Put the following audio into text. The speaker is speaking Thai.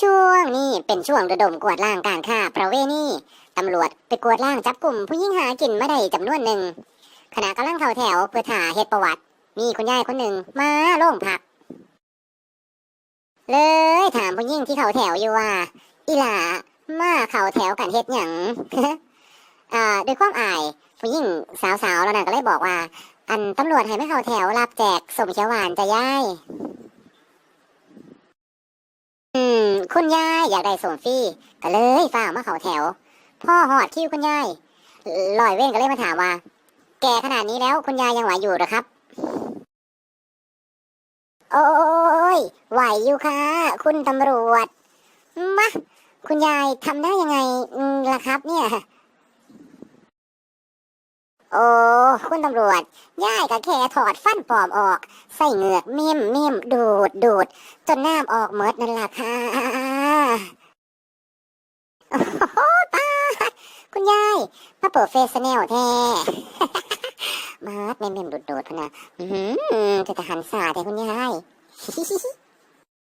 ช่วงนี้เป็นช่วงระดมกวาดล้างการค้าประเวณีตำรวจไปกวาดล้างจับกลุ่มผู้ยิงหากินมาได้จำนวนหนึ่งขณะกำลังเข้าแถวเพื่อถ่าเหตุประวัติ มีคุณยายคนหนึ่งมาโล่งผัก เลยถามผู้ยิงที่เขาแถวอยู่ว่า อีหลามาเขาแถวกันเฮ็ดหยังอ่าด้วยความอายผู้ยิ่งสาวๆแล้วนะก็เลยบอกว่า อันตำรวจให้ไม่เข้าแถวรับแจกสมเขียวหวานจะย่าย อืม คุณยายอยากได้ส่งฟรีก็เลยฝ่ามาเขาแถว พ่อหอดคิวคุณยายลอยเว้นก็เลยมาถามว่า แก่ขนาดนี้แล้วคุณยายยังไหวอยู่หรอครับ โอ้ยไหวอยู่ค่ะ คุณตำรวจมาคุณยายทำได้ยังไงล่ะครับ เนี่ย โอ้คุณตำรวจยายก็แค่ถอดฟันปลอมออก ใส่เหงือกเมี่ยมเมี่ยมดูดดูดจนน้ำออกเมดนั่นแหละค่ะโอ้โหตาย คุณยายมาเปิดเฟซแนลแท้มาดเมมเมมดูดๆพนะอือหือจะทหารสาแต่คุณยาย